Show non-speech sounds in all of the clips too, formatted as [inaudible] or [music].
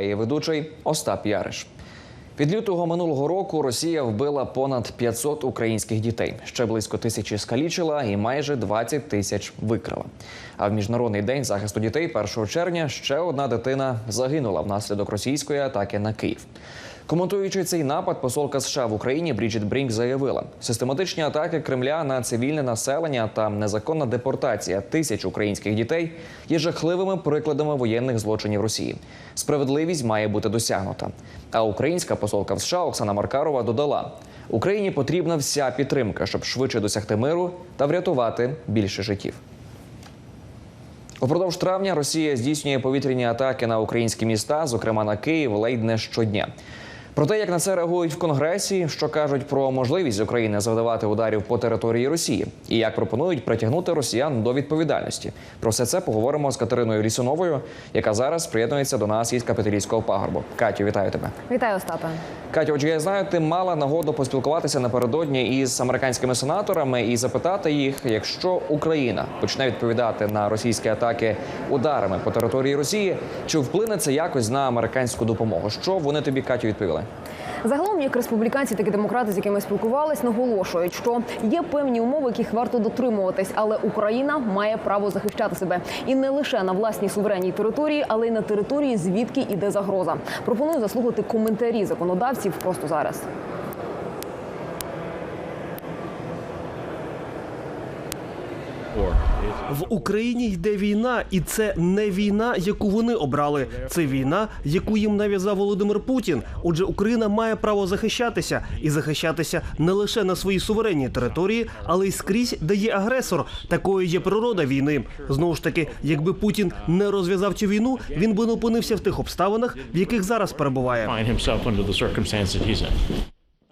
і ведучий Остап Яриш. Від лютого минулого року Росія вбила понад 500 українських дітей. Ще близько тисячі скалічила і майже 20 тисяч викрала. А в міжнародний день захисту дітей 1 червня ще одна дитина загинула внаслідок російської атаки на Київ. Коментуючи цей напад, посолка США в Україні Бріджит Брінк заявила: систематичні атаки Кремля на цивільне населення та незаконна депортація тисяч українських дітей є жахливими прикладами воєнних злочинів Росії. Справедливість має бути досягнута. А українська посолка в США Оксана Маркарова додала: Україні потрібна вся підтримка, щоб швидше досягти миру та врятувати більше життів. Упродовж травня Росія здійснює повітряні атаки на українські міста, зокрема на Київ, ледь не щодня. Про те, як на це реагують в Конгресі, що кажуть про можливість України завдавати ударів по території Росії, і як пропонують притягнути росіян до відповідальності. Про все це поговоримо з Катериною Лісуновою, яка зараз приєднується до нас із Капітолійського пагорбу. Катю, вітаю тебе. Вітаю, Остапе. Катю, отже, я знаю, ти мала нагоду поспілкуватися напередодні із американськими сенаторами і запитати їх, якщо Україна почне відповідати на російські атаки ударами по території Росії, чи вплине це якось на американську допомогу? Що вони тобі Катю відповіли? Загалом, як республіканці, так і демократи, з якими спілкувались, наголошують, що є певні умови, яких варто дотримуватись, але Україна має право захищати себе і не лише на власній суверенній території, але й на території, звідки іде загроза. Пропоную заслухати коментарі законодавців просто зараз. В Україні йде війна, і це не війна, яку вони обрали. Це війна, яку їм нав'язав Володимир Путін. Отже, Україна має право захищатися і захищатися не лише на своїй суверенній території, але й скрізь, де є агресор. Такою є природа війни. Знову ж таки, якби Путін не розв'язав цю війну, він би не опинився в тих обставинах, в яких зараз перебуває.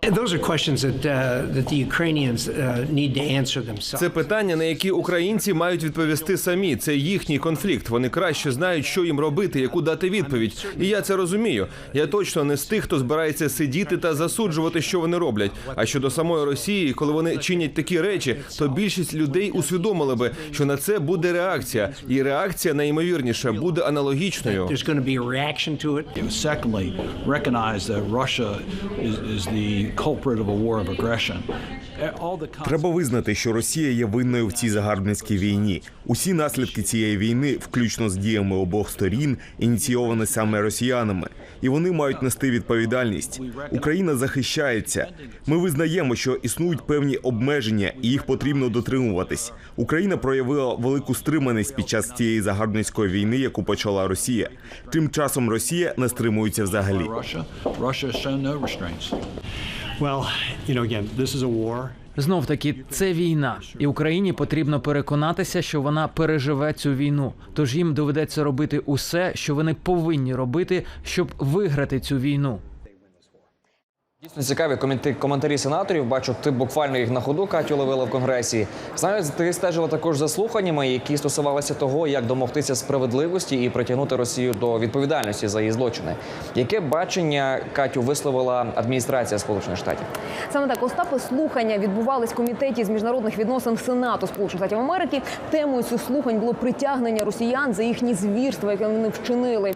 Uh, that the Ukrainians uh, need to answer themselves. Це питання, на які українці мають відповісти самі. Це їхній конфлікт. Вони краще знають, що їм робити, яку дати відповідь. І я це розумію. Я точно не з тих, хто збирається сидіти та засуджувати, що вони роблять. А щодо самої Росії, коли вони чинять такі речі, то більшість людей усвідомили би, що на це буде реакція, і реакція найімовірніше буде аналогічною. Secondly, recognize that Russia is, is the Треба визнати, що Росія є винною в цій загарбницькій війні. Усі наслідки цієї війни, включно з діями обох сторін, ініційовані саме росіянами, і вони мають нести відповідальність. Україна захищається. Ми визнаємо, що існують певні обмеження, і їх потрібно дотримуватись. Україна проявила велику стриманість під час цієї загарбницької війни, яку почала Росія. Тим часом Росія не стримується взагалі. Знов таки, це війна, і Україні потрібно переконатися, що вона переживе цю війну. Тож їм доведеться робити усе, що вони повинні робити, щоб виграти цю війну. Дійсно цікаві коментарі сенаторів. Бачу, ти буквально їх на ходу Катю ловила в конгресі. Знаю, ти стежила також за слуханнями, які стосувалися того, як домогтися справедливості і притягнути Росію до відповідальності за її злочини. Яке бачення Катю висловила адміністрація Сполучених Штатів? Саме так Остапи слухання відбувались в комітеті з міжнародних відносин Сенату Сполучених Штатів Америки. Темою цих слухань було притягнення росіян за їхні звірства, які вони вчинили е,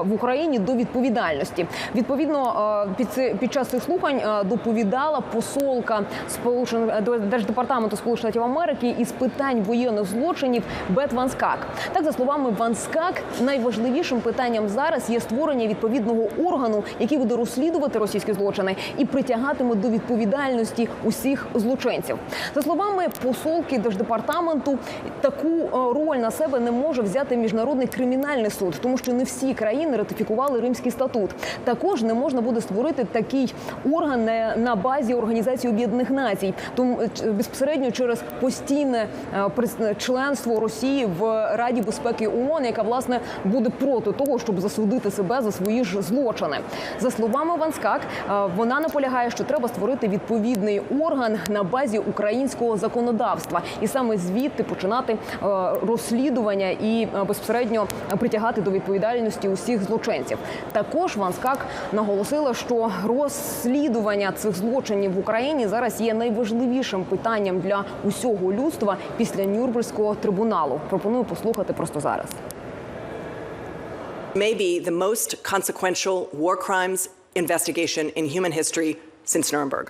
в Україні до відповідальності. Відповідно, е, під час цих слухань е, доповідала посолка Сполучених Держдепартаменту Сполучених Штатів Америки із питань воєнних злочинів Бет Ван Скак. Так за словами Ван Скак, найважливішим питанням зараз є створення відповідного органу, який буде розслідувати російські злочини і притягатиме до відповідальності усіх злочинців. За словами посолки Держдепартаменту, таку е, роль на себе не може взяти міжнародний кримінальний суд, тому що не всі країни ратифікували Римський статут. Також не можна буде створити такий орган на, на базі Організації Об'єднаних Націй, тому е, безпосередньо через постійне е, прис- членство Росії в Раді безпеки ООН, яка власне буде проти того, щоб засудити себе за свої ж злочини. За словами Ванскак, е, вона наполягає, що треба створити відповідний орган на базі українського законодавства, і саме звідти починати е, розслідування і е, безпосередньо притягати до відповідальності усіх злочинців. Також Ванскак наголосила, що розслідування цих злочинів в Україні зараз є найважливішим питанням для усього людства після Нюрнберзького трибуналу. Пропоную послухати просто зараз. Maybe the most consequential war crimes investigation in human history.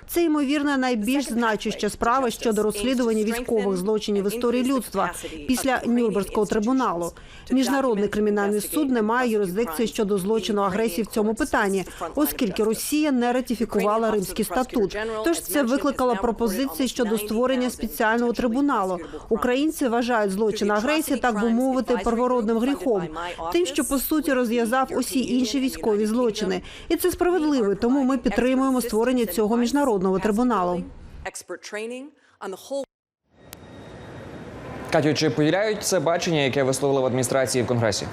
Це ймовірно найбільш значуща справа щодо розслідування військових злочинів в історії людства після Нюрнберзького трибуналу. Міжнародний кримінальний суд не має юрисдикції щодо злочину агресії в цьому питанні, оскільки Росія не ратифікувала Римський статут. Тож це викликало пропозиції щодо створення спеціального трибуналу. Українці вважають злочин агресії, так би мовити, первородним гріхом, тим, що по суті розв'язав усі інші військові злочини, і це справедливо. Тому ми підтримуємо створення цього міжнародного трибуналу. Катю, чи поділяють це бачення, яке висловили в адміністрації в конгресі?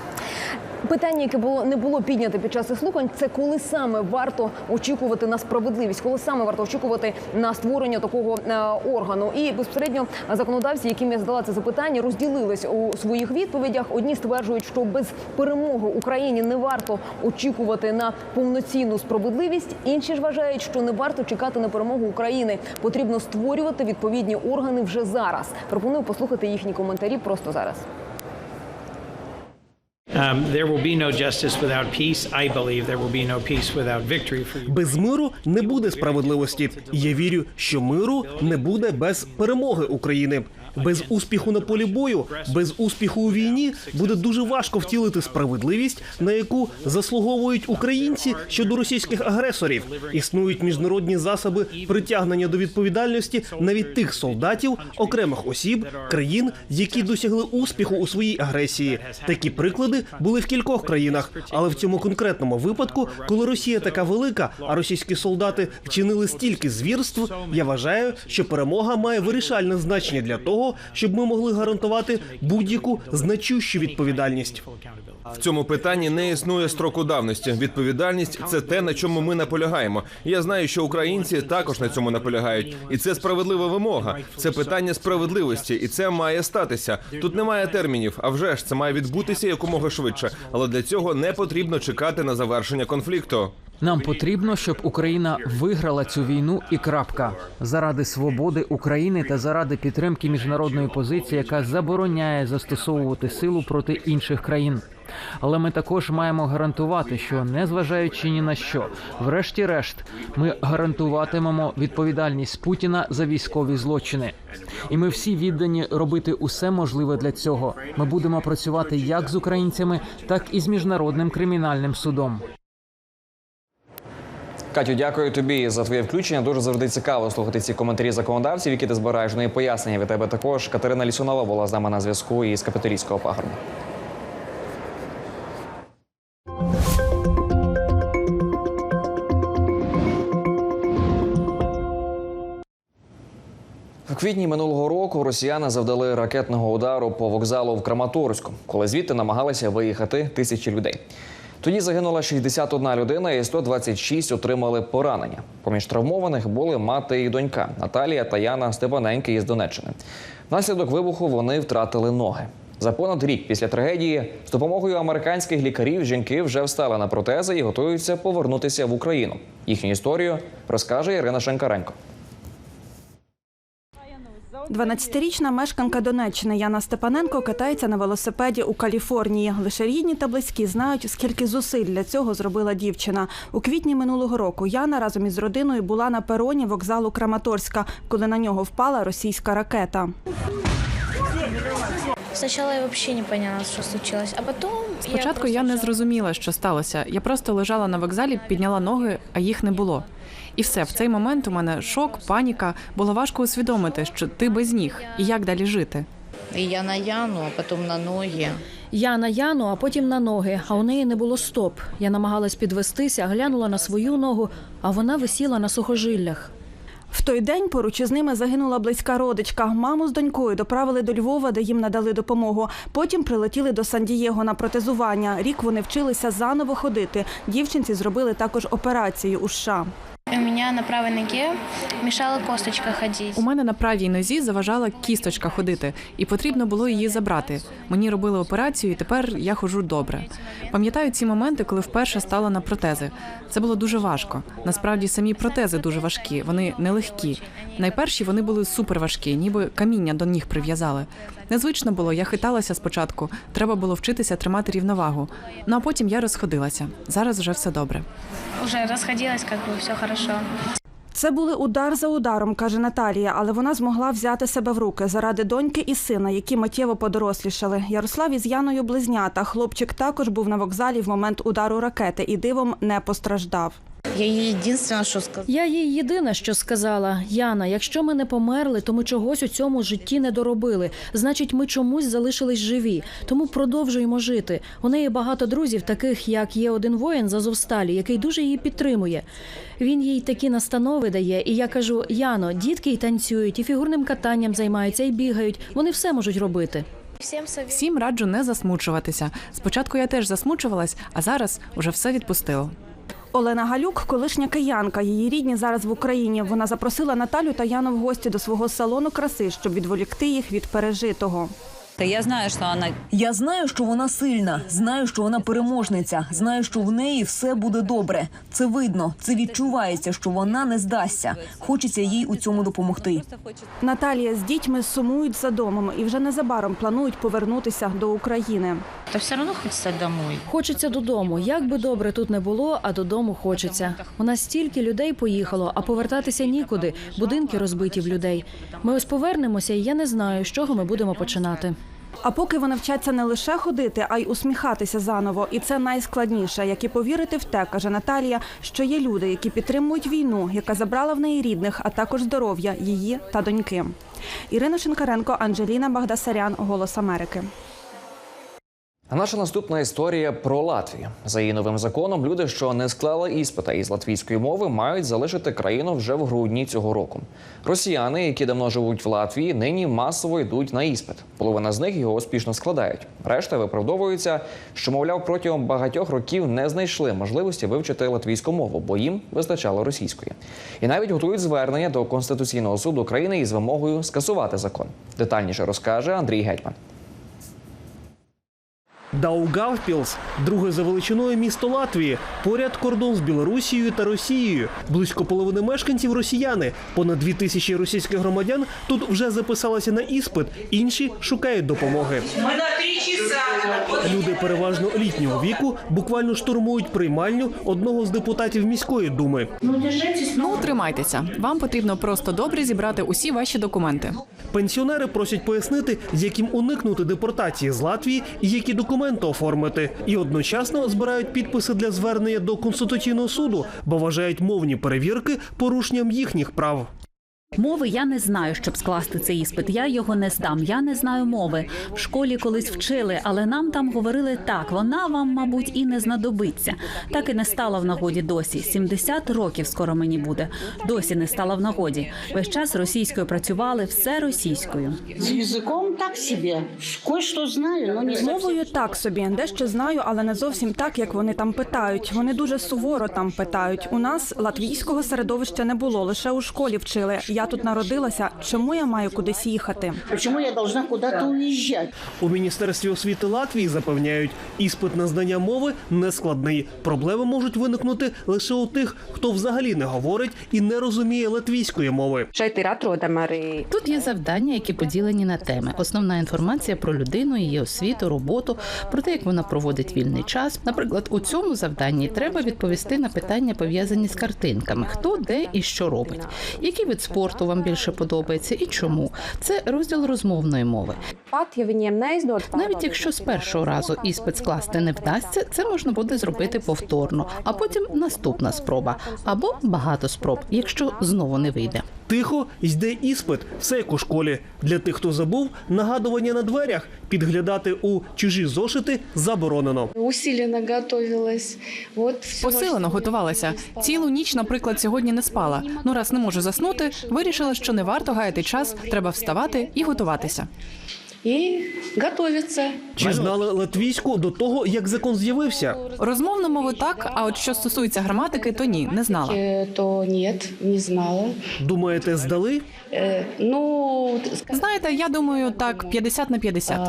Питання, яке було не було піднято під час слухань, це коли саме варто очікувати на справедливість, коли саме варто очікувати на створення такого е, органу. І безпосередньо законодавці, яким я задала це запитання, розділились у своїх відповідях. Одні стверджують, що без перемоги Україні не варто очікувати на повноцінну справедливість. Інші ж вважають, що не варто чекати на перемогу України. Потрібно створювати відповідні органи вже зараз. Пропоную послухати їхні коментарі просто зараз. There will be no justice without peace. I believe there will be no peace without victory Без миру не буде справедливості. Я вірю, що миру не буде без перемоги України. Без успіху на полі бою, без успіху у війні буде дуже важко втілити справедливість, на яку заслуговують українці щодо російських агресорів. Існують міжнародні засоби притягнення до відповідальності навіть тих солдатів, окремих осіб, країн, які досягли успіху у своїй агресії. Такі приклади були в кількох країнах, але в цьому конкретному випадку, коли Росія така велика, а російські солдати вчинили стільки звірств, я вважаю, що перемога має вирішальне значення для того, щоб ми могли гарантувати будь-яку значущу відповідальність. В цьому питанні не існує строку давності. Відповідальність це те, на чому ми наполягаємо. Я знаю, що українці також на цьому наполягають, і це справедлива вимога. Це питання справедливості, і це має статися. Тут немає термінів. А вже ж це має відбутися якомога швидше. Але для цього не потрібно чекати на завершення конфлікту. Нам потрібно, щоб Україна виграла цю війну і крапка заради свободи України та заради підтримки міжнародної позиції, яка забороняє застосовувати силу проти інших країн. Але ми також маємо гарантувати, що незважаючи ні на що, врешті-решт, ми гарантуватимемо відповідальність Путіна за військові злочини. І ми всі віддані робити усе можливе для цього. Ми будемо працювати як з українцями, так і з міжнародним кримінальним судом. Катю, дякую тобі за твоє включення. Дуже завжди цікаво слухати ці коментарі законодавців, які ти збираєш. Ну і пояснення від тебе також. Катерина Лісунова була з нами на зв'язку із Капітолійського пагорба. В квітні минулого року росіяни завдали ракетного удару по вокзалу в Краматорську, коли звідти намагалися виїхати тисячі людей. Тоді загинула 61 людина і 126 отримали поранення. Поміж травмованих були мати і донька Наталія та Яна Степаненки із Донеччини. Внаслідок вибуху вони втратили ноги. За понад рік після трагедії з допомогою американських лікарів жінки вже встали на протези і готуються повернутися в Україну. Їхню історію розкаже Ірина Шенкаренко. 12-річна мешканка Донеччини Яна Степаненко катається на велосипеді у Каліфорнії. Лише рідні та близькі знають, скільки зусиль для цього зробила дівчина. У квітні минулого року Яна разом із родиною була на пероні вокзалу Краматорська, коли на нього впала російська ракета. Спочатку я взагалі не поняла, що случилось, а потім Спочатку я не зрозуміла, що сталося. Я просто лежала на вокзалі, підняла ноги, а їх не було. І все, в цей момент у мене шок, паніка. Було важко усвідомити, що ти без ніг і як далі жити. Я на Яну, а потім на ноги. Я на Яну, а потім на ноги, а у неї не було стоп. Я намагалась підвестися, глянула на свою ногу, а вона висіла на сухожиллях. В той день поруч із ними загинула близька родичка. Маму з донькою доправили до Львова, де їм надали допомогу. Потім прилетіли до Сан-Дієго на протезування. Рік вони вчилися заново ходити. Дівчинці зробили також операцію у США. У меня на правой ноге мешала косточка ходить. У мене на правій нозі заважала кісточка ходити, і потрібно було її забрати. Мені робили операцію, і тепер я ходжу добре. Пам'ятаю ці моменти, коли вперше стала на протези. Це було дуже важко. Насправді самі протези дуже важкі, вони нелегкі. Найперші вони були суперважкі, ніби каміння до ніг прив'язали. Незвично було, я хиталася спочатку. Треба було вчитися тримати рівновагу. Ну а потім я розходилася. Зараз вже все добре. Уже расходилась, как бы все хорошо. Це були удар за ударом, каже Наталія, але вона змогла взяти себе в руки заради доньки і сина, які миттєво подорослішали. Ярослав із Яною близнята. Хлопчик також був на вокзалі в момент удару ракети і дивом не постраждав. Я їй єдине, що сказала. Я їй єдине, що сказала: Яна, якщо ми не померли, то ми чогось у цьому житті не доробили. Значить, ми чомусь залишились живі. Тому продовжуємо жити. У неї багато друзів, таких як є один воїн з Азовсталі, який дуже її підтримує. Він їй такі настанови дає, і я кажу: Яно, дітки й танцюють, і фігурним катанням займаються, і бігають. Вони все можуть робити. Всем. Всім раджу не засмучуватися. Спочатку я теж засмучувалась, а зараз уже все відпустило. Олена Галюк, колишня киянка. Її рідні зараз в Україні. Вона запросила Наталю та Яну в гості до свого салону краси, щоб відволікти їх від пережитого. Та я знаю, що вона Я знаю, що вона сильна, знаю, що вона переможниця, знаю, що в неї все буде добре. Це видно, це відчувається, що вона не здасться. Хочеться їй у цьому допомогти. Наталія з дітьми сумують за домом і вже незабаром планують повернутися до України. Та все одно хочеться домой. Хочеться додому. Як би добре тут не було, а додому хочеться. У нас стільки людей поїхало, а повертатися нікуди. Будинки розбиті в людей. Ми ось повернемося, і я не знаю, з чого ми будемо починати. А поки вони вчаться не лише ходити, а й усміхатися заново, і це найскладніше, як і повірити в те, каже Наталія, що є люди, які підтримують війну, яка забрала в неї рідних, а також здоров'я її та доньки. Ірина Шинкаренко, Анджеліна Багдасарян, Голос Америки. А наша наступна історія про Латвію. За її новим законом, люди, що не склали іспита із латвійської мови, мають залишити країну вже в грудні цього року. Росіяни, які давно живуть в Латвії, нині масово йдуть на іспит. Половина з них його успішно складають. Решта виправдовуються, що мовляв протягом багатьох років не знайшли можливості вивчити латвійську мову, бо їм вистачало російської. І навіть готують звернення до конституційного суду країни із вимогою скасувати закон. Детальніше розкаже Андрій Гетьман. Даугавпілс – друге за величиною місто Латвії, поряд кордон з Білорусією та Росією. Близько половини мешканців росіяни. Понад дві тисячі російських громадян тут вже записалися на іспит, інші шукають допомоги. Люди переважно літнього віку буквально штурмують приймальню одного з депутатів міської думи. Ну, тримайтеся. Вам потрібно просто добре зібрати усі ваші документи. Пенсіонери просять пояснити, яким уникнути депортації з Латвії і які документи оформити. І одночасно збирають підписи для звернення до конституційного суду, бо вважають мовні перевірки порушенням їхніх прав. Мови я не знаю, щоб скласти цей іспит. Я його не здам. Я не знаю мови. В школі колись вчили, але нам там говорили так. Вона вам, мабуть, і не знадобиться. Так і не стала в нагоді досі. 70 років скоро мені буде. Досі не стала в нагоді. Весь час російською працювали, все російською. С языком так себе. Кое-что знаю, но не З мовою так собі, дещо знаю, але не зовсім так, як вони там питають. Вони дуже суворо там питають. У нас латвійського середовища не було, лише у школі вчили. Я тут народилася. Чому я маю кудись їхати? Почему я должна куда-то уезжать? У міністерстві освіти Латвії запевняють, іспит на знання мови не складний. Проблеми можуть виникнути лише у тих, хто взагалі не говорить і не розуміє латвійської мови. Тут є завдання, які поділені на теми. Основна інформація про людину, її освіту, роботу, про те, як вона проводить вільний час. Наприклад, у цьому завданні треба відповісти на питання, пов'язані з картинками: хто, де і що робить, який вид спорту вам більше подобається і чому. Це розділ розмовної мови. Навіть якщо з першого разу іспит скласти не вдасться, це можна буде зробити повторно, а потім наступна спроба або багато спроб, якщо знову не вийде. Тихо йде іспит, все як у школі. Для тих, хто забув, нагадування на дверях, підглядати у чужі зошити заборонено. Усилено готувалась. От Посилено готувалася. Цілу ніч, наприклад, сьогодні не спала. Ну раз не можу заснути, вирішила, що не варто гаяти час, треба вставати і готуватися. И готовятся. Чи знали латвійську до того, як закон з'явився? Розмовну мову так, а от що стосується граматики, то ні, не знала. Э, То нет, не знала. Думаєте, здали? Э, Ну, Знаєте, я думаю, так 50 на 50.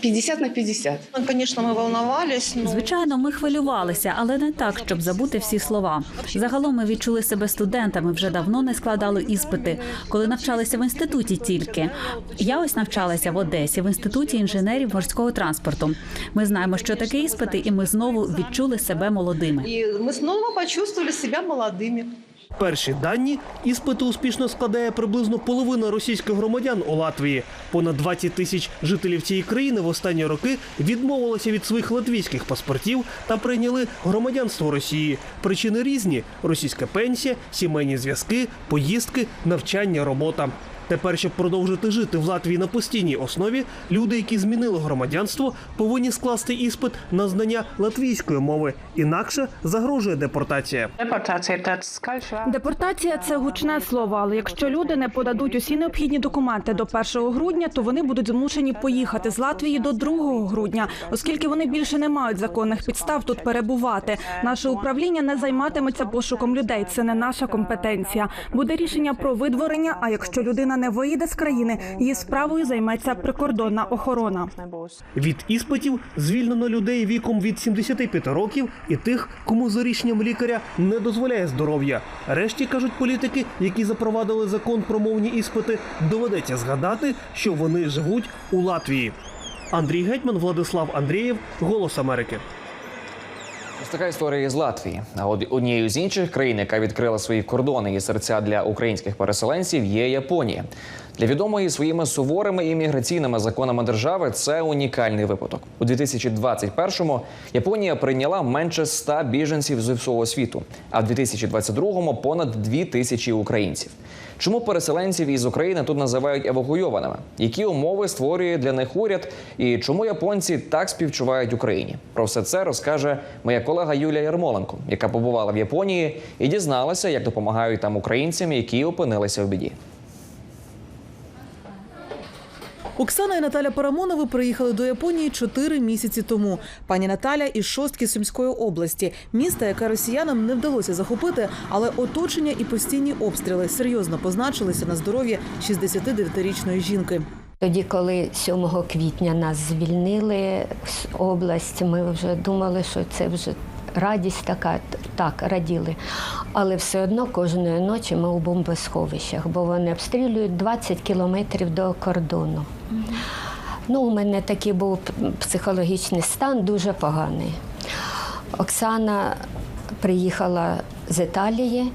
50 на 50. Звісно, ми волновались. Звичайно, ми хвилювалися, але не так, щоб забути всі слова. Загалом ми відчули себе студентами, вже давно не складали іспити, коли навчалися в інституті тільки. Я ось навчалася в Одесі в інституті інженерів морського транспорту. Ми знаємо, що таке іспити, і ми знову відчули себе молодими. І ми знову почувствовали себе молодими. Перші дані іспити успішно складає приблизно половина російських громадян у Латвії. Понад 20 тисяч жителів цієї країни в останні роки відмовилися від своїх латвійських паспортів та прийняли громадянство Росії. Причини різні: російська пенсія, сімейні зв'язки, поїздки, навчання, робота. Тепер, щоб продовжити жити в Латвії на постійній основі, люди, які змінили громадянство, повинні скласти іспит на знання латвійської мови. Інакше загрожує депортація. Депортація це гучне слово, але якщо люди не подадуть усі необхідні документи до 1 грудня, то вони будуть змушені поїхати з Латвії до 2 грудня, оскільки вони більше не мають законних підстав тут перебувати. Наше управління не займатиметься пошуком людей. Це не наша компетенція. Буде рішення про видворення. А якщо людина не виїде з країни, її справою займеться прикордонна охорона. Від іспитів звільнено людей віком від 75 років і тих, кому за рішенням лікаря не дозволяє здоров'я. Решті кажуть політики, які запровадили закон про мовні іспити, доведеться згадати, що вони живуть у Латвії. Андрій Гетьман, Владислав Андрієв, Голос Америки. Така історія із Латвії. А од однією з інших країн, яка відкрила свої кордони і серця для українських переселенців, є Японія. Для відомої своїми суворими імміграційними законами держави це унікальний випадок. У 2021-му Японія прийняла менше 100 біженців з всього світу, а в 2022-му понад 2 тисячі українців. Чому переселенців із України тут називають евакуйованими? Які умови створює для них уряд? І чому японці так співчувають Україні? Про все це розкаже моя колега Юлія Ярмоленко, яка побувала в Японії і дізналася, як допомагають там українцям, які опинилися в біді. Оксана і Наталя Парамонови приїхали до Японії чотири місяці тому. Пані Наталя із шостки Сумської області, міста, яке росіянам не вдалося захопити, але оточення і постійні обстріли серйозно позначилися на здоров'ї 69-річної жінки. Тоді, коли 7 квітня нас звільнили з області, ми вже думали, що це вже радість така, так, раділи. Але все одно кожної ночі ми у бомбосховищах, бо вони обстрілюють 20 кілометрів до кордону. Ну, у мене такий був психологічний стан дуже поганий. Оксана приїхала з Італії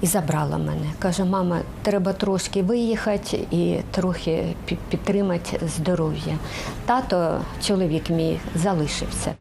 і забрала мене. Каже, мама, треба трошки виїхати і трохи підтримати здоров'я. Тато, чоловік мій, залишився.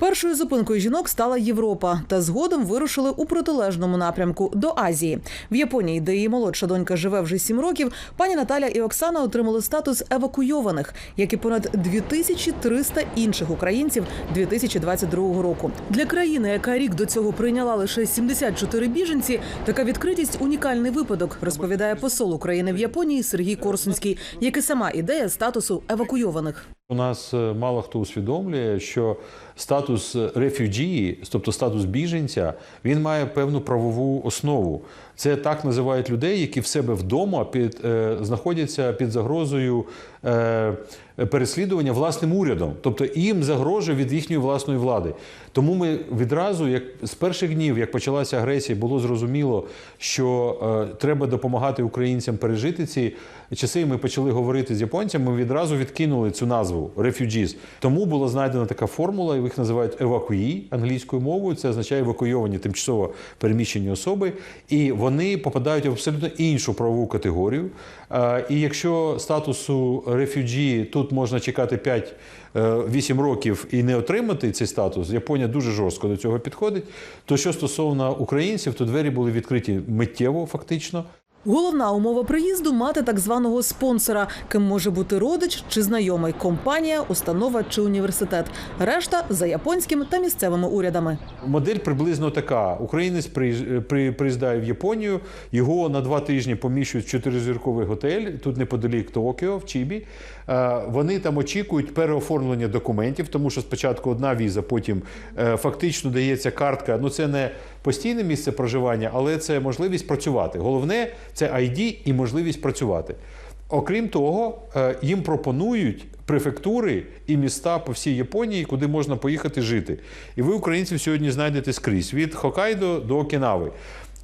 Першою зупинкою жінок стала Європа, та згодом вирушили у протилежному напрямку до Азії. В Японії, де її молодша донька живе вже сім років, пані Наталя і Оксана отримали статус евакуйованих, як і понад 2300 інших українців 2022 року. Для країни, яка рік до цього прийняла лише 74 біженці, така відкритість унікальний випадок, розповідає посол України в Японії Сергій Корсунський, як і сама ідея статусу евакуйованих. У нас е, мало хто усвідомлює, що статус рефюджії, тобто статус біженця, він має певну правову основу. Це так називають людей, які в себе вдома під, е, знаходяться під загрозою е, переслідування власним урядом, тобто їм загрожує від їхньої власної влади. Тому ми відразу, як з перших днів, як почалася агресія, було зрозуміло, що е, треба допомагати українцям пережити ці часи. і Ми почали говорити з японцями. Ми відразу відкинули цю назву refugees. Тому була знайдена така формула, їх називають евакуї англійською мовою. Це означає евакуйовані тимчасово переміщені особи, і вони попадають в абсолютно іншу правову категорію. Е, І якщо статусу рефюджі тут можна чекати 5-8 років і не отримати цей статус, Японія дуже жорстко до цього підходить. То що стосовно українців, то двері були відкриті миттєво, фактично. Головна умова приїзду мати так званого спонсора, ким може бути родич чи знайомий, компанія, установа чи університет. Решта за японським та місцевими урядами. Модель приблизно така: українець приїж- приїздає в Японію, його на два тижні поміщують в чотиризірковий готель, тут неподалік Токіо, в Чібі. Е, Вони там очікують переоформлення документів, тому що спочатку одна віза, потім е, фактично дається картка. Ну це не постійне місце проживання, але це можливість працювати. Головне це ID і можливість працювати. Окрім того, е, їм пропонують префектури і міста по всій Японії, куди можна поїхати жити. І ви, українців, сьогодні знайдете скрізь від Хокайдо до Окінави.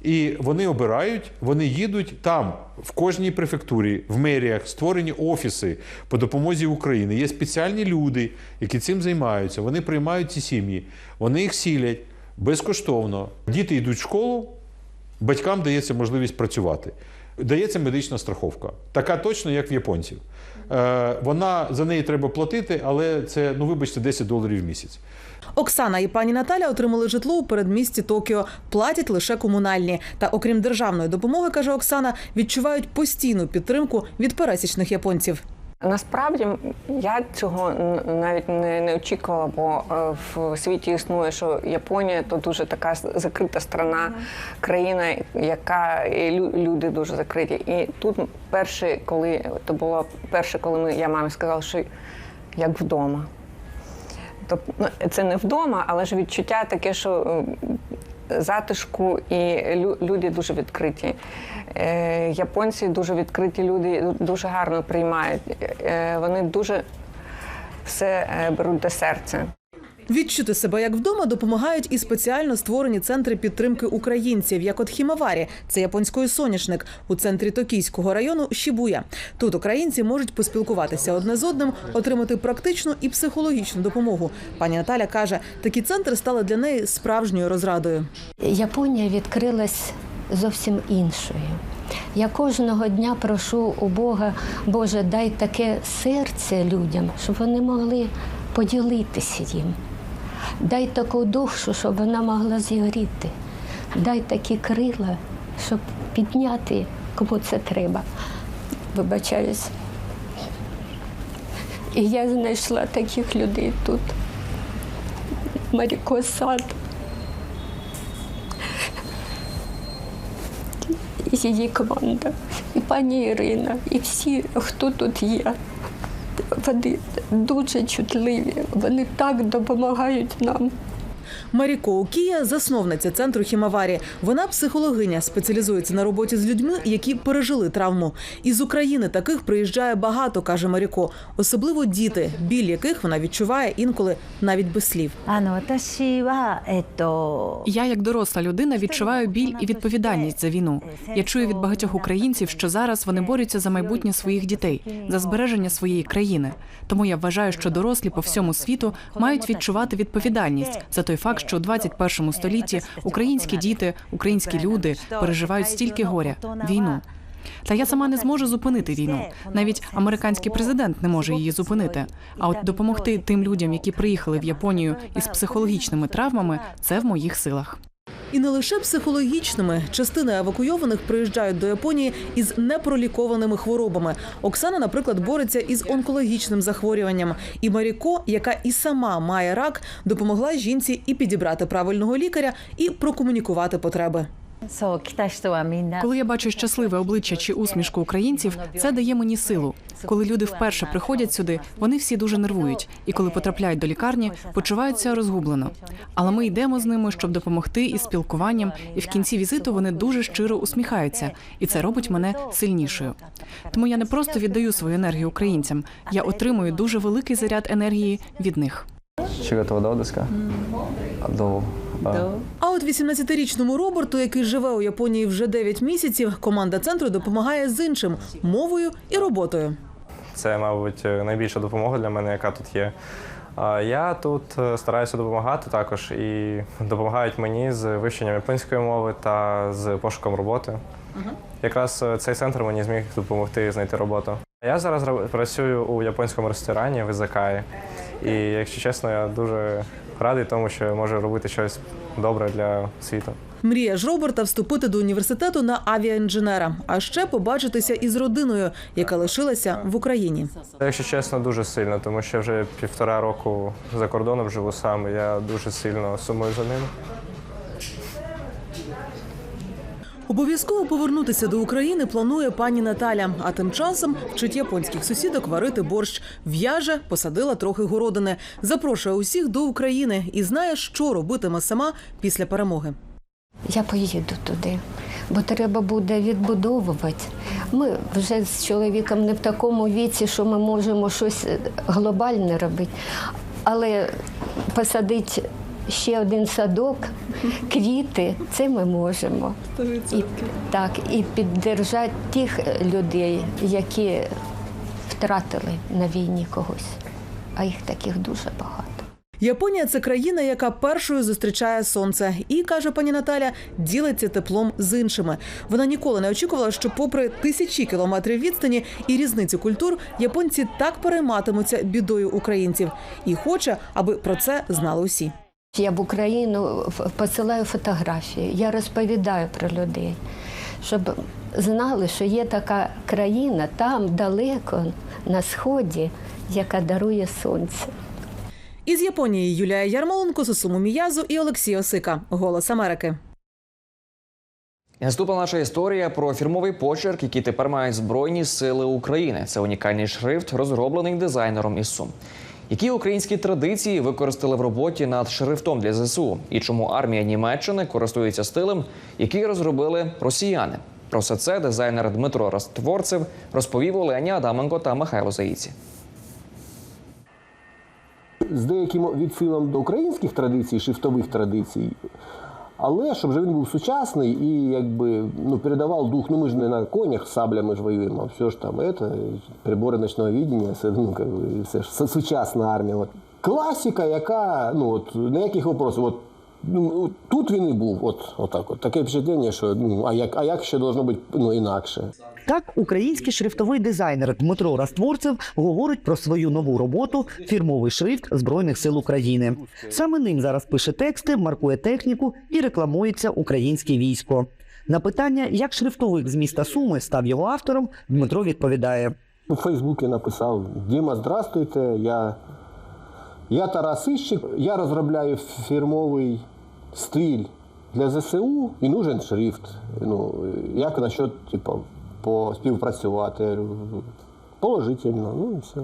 І вони обирають, вони їдуть там, в кожній префектурі, в меріях створені офіси по допомозі України. Є спеціальні люди, які цим займаються. Вони приймають ці сім'ї, вони їх сілять безкоштовно. Діти йдуть в школу, батькам дається можливість працювати. Дається медична страховка, така точно, як в японців. Е, вона за неї треба платити, але це, ну вибачте, 10 доларів в місяць. Оксана і пані Наталя отримали житло у передмісті Токіо, платять лише комунальні. Та окрім державної допомоги, каже Оксана, відчувають постійну підтримку від пересічних японців. Насправді я цього навіть не, не очікувала, бо е, в світі існує, що Японія то дуже така закрита страна, країна, яка і люди дуже закриті. І тут перше, коли то було перше, коли ми, я мамі сказала, що як вдома. Тобто ну, це не вдома, але ж відчуття таке, що затишку і люди дуже відкриті. Е, Японці дуже відкриті люди, дуже гарно приймають. Е, Вони дуже все е, беруть до серця. Відчути себе як вдома допомагають і спеціально створені центри підтримки українців, як от Хімаварі, це японський соняшник у центрі токійського району Шібуя. Тут українці можуть поспілкуватися одне з одним, отримати практичну і психологічну допомогу. Пані Наталя каже, такі центри стали для неї справжньою розрадою. Японія відкрилась зовсім іншою. Я кожного дня прошу у Бога, Боже, дай таке серце людям, щоб вони могли поділитися їм. Дай таку душу, щоб вона могла зігріти. Дай такі крила, щоб підняти, кому це треба. Вибачаюсь. І я знайшла таких людей тут. Маріко Сад. і її команда, і пані Ірина, і всі, хто тут є. Вони дуже чутливі, вони так допомагають нам. Маріко Окія – засновниця центру Хімаварі. Вона психологиня, спеціалізується на роботі з людьми, які пережили травму. Із України таких приїжджає багато, каже Маріко. Особливо діти, біль яких вона відчуває інколи навіть без слів. Я, як доросла людина, відчуваю біль і відповідальність за війну. Я чую від багатьох українців, що зараз вони борються за майбутнє своїх дітей, за збереження своєї країни. Тому я вважаю, що дорослі по всьому світу мають відчувати відповідальність за той факт, що у 21 столітті українські діти, українські люди переживають стільки горя війну. Та я сама не зможу зупинити війну. Навіть американський президент не може її зупинити. А от допомогти тим людям, які приїхали в Японію із психологічними травмами, це в моїх силах. І не лише психологічними. Частина евакуйованих приїжджають до Японії із непролікованими хворобами. Оксана, наприклад, бореться із онкологічним захворюванням. І Маріко, яка і сама має рак, допомогла жінці і підібрати правильного лікаря, і прокомунікувати потреби. Коли я бачу щасливе обличчя чи усмішку українців, це дає мені силу. Коли люди вперше приходять сюди, вони всі дуже нервують, і коли потрапляють до лікарні, почуваються розгублено. Але ми йдемо з ними, щоб допомогти із спілкуванням, і в кінці візиту вони дуже щиро усміхаються, і це робить мене сильнішою. Тому я не просто віддаю свою енергію українцям, я отримую дуже великий заряд енергії від них. Чи готова доска? До а от 18-річному Роберту, який живе у Японії вже 9 місяців, команда центру допомагає з іншим мовою і роботою. Це, мабуть, найбільша допомога для мене, яка тут є. Я тут е, стараюся допомагати також і допомагають мені з вивченням японської мови та з пошуком роботи. Якраз е, цей центр мені зміг допомогти знайти роботу. Я зараз працюю у японському ресторані в Ізакаї. і якщо чесно, я дуже радий тому, що може можу робити щось добре для світу. Мрія ж Роберта вступити до університету на авіаінженера, а ще побачитися із родиною, яка лишилася в Україні. Якщо чесно, дуже сильно, тому що вже півтора року за кордоном живу сам. і Я дуже сильно сумую за ним. Обов'язково повернутися до України планує пані Наталя. А тим часом вчить японських сусідок варити борщ. В'яже, посадила трохи городини. Запрошує усіх до України і знає, що робитиме сама після перемоги. Я поїду туди, бо треба буде відбудовувати. Ми вже з чоловіком не в такому віці, що ми можемо щось глобальне робити. Але посадити ще один садок, квіти це ми можемо. І, так, і піддержати тих людей, які втратили на війні когось. А їх таких дуже багато. Японія це країна, яка першою зустрічає сонце, і каже пані Наталя, ділиться теплом з іншими. Вона ніколи не очікувала, що, попри тисячі кілометрів відстані і різницю культур, японці так перейматимуться бідою українців, і хоче, аби про це знали усі. Я в Україну посилаю фотографії, я розповідаю про людей, щоб знали, що є така країна там далеко на сході, яка дарує сонце. Із Японії Юлія Ярмоленко, Сусуму Міязу і Олексій Осика. Голос Америки. Наступна наша історія про фірмовий почерк, який тепер мають Збройні сили України. Це унікальний шрифт, розроблений дизайнером із Сум. Які українські традиції використали в роботі над шрифтом для ЗСУ? І чому армія Німеччини користується стилем, який розробили росіяни? Про все це дизайнер Дмитро Ростворцев розповів Олені Адаменко та Михайло Заїці. з деяким відсилом до українських традицій, шрифтових традицій. Але щоб же він був сучасний і якби ну, передавав дух, ну ми ж не на конях саблями ж воюємо, а все ж там это, прибори ночного відділення, все ну, би, ж сучасна армія. От. Класіка, яка, ну от, ніяких вопросів. Ну, тут він і був, от, отак. От. Таке впечатлення, що ну, а як, а як ще должно бути ну, інакше. Так, український шрифтовий дизайнер Дмитро Растворцев говорить про свою нову роботу фірмовий шрифт Збройних сил України. Саме ним зараз пише тексти, маркує техніку і рекламується українське військо. На питання, як шрифтовик з міста Суми став його автором, Дмитро відповідає: У Фейсбуці написав: Діма, здравствуйте, я, я Тарас Іщик, я розробляю фірмовий стиль для ЗСУ і нужен шрифт. Ну, як насчет, типу, поспівпрацювати? Я Положительно, ну і все.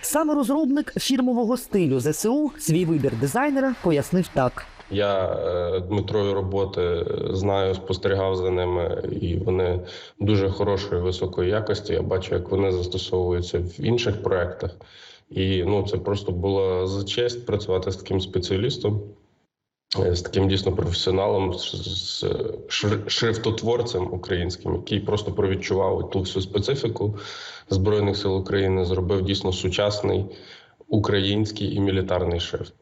саме розробник фірмового стилю ЗСУ свій вибір дизайнера пояснив так. Я е, Дмитрові роботи знаю, спостерігав за ними, і вони дуже хорошої високої якості. Я бачу, як вони застосовуються в інших проектах. І ну це просто була за честь працювати з таким спеціалістом, е, з таким дійсно професіоналом, з, з шрифтотворцем українським, який просто провідчував ту всю специфіку збройних сил України, зробив дійсно сучасний український і мілітарний шрифт.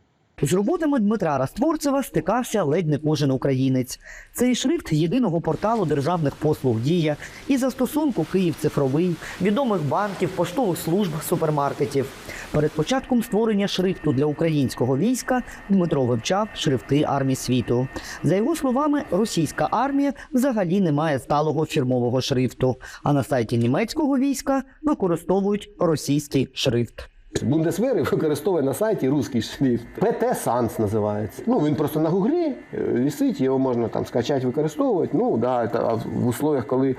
З роботами Дмитра Растворцева стикався ледь не кожен українець. Цей шрифт єдиного порталу державних послуг дія і застосунку Київ цифровий, відомих банків, поштових служб, супермаркетів. Перед початком створення шрифту для українського війська Дмитро вивчав шрифти армій світу. За його словами, російська армія взагалі не має сталого фірмового шрифту. А на сайті німецького війська використовують російський шрифт. Бундесвери [laughs] використовує на сайті русський шрифт. ПТ Санс називається. Ну він просто на гуглі е, висить, його можна там скачати, використовувати. Ну да, в условиях, коли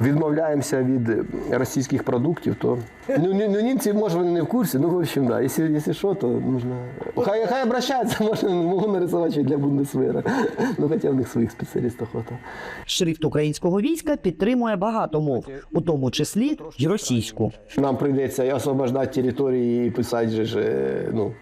відмовляємося від російських продуктів, то ну, ні- ну німці може вони не в курсі. Ну в общем, да. Якщо, якщо що, то можна. Хай хай обращаються, [laughs] можна можу нарисувати ще для Бундесвера. Ну хоча в них своїх спеціалістів хватає. Шрифт українського війська підтримує багато мов, у тому числі й російську. Нам прийдеться і освобождати території і писати же ж, е, ну,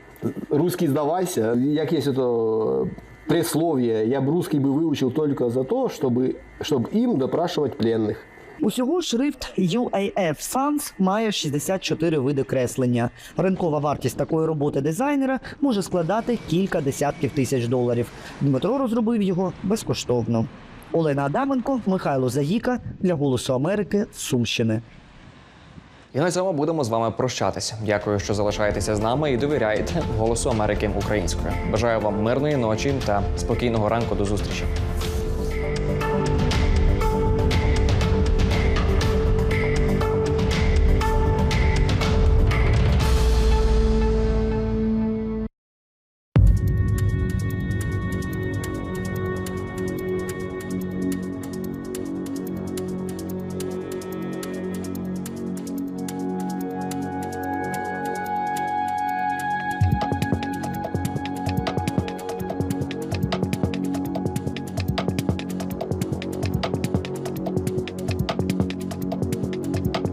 русский здавайся. Як є то прислов'я, я б русский би вивчив тільки за те, щоб, щоб їм допрашувати пленних. Усього шрифт UAF Sans має 64 види креслення. Ринкова вартість такої роботи дизайнера може складати кілька десятків тисяч доларів. Дмитро розробив його безкоштовно. Олена Адаменко, Михайло Заїка для Голосу Америки з Сумщини. І на цьому будемо з вами прощатися. Дякую, що залишаєтеся з нами і довіряєте голосу Америки українською. Бажаю вам мирної ночі та спокійного ранку до зустрічі.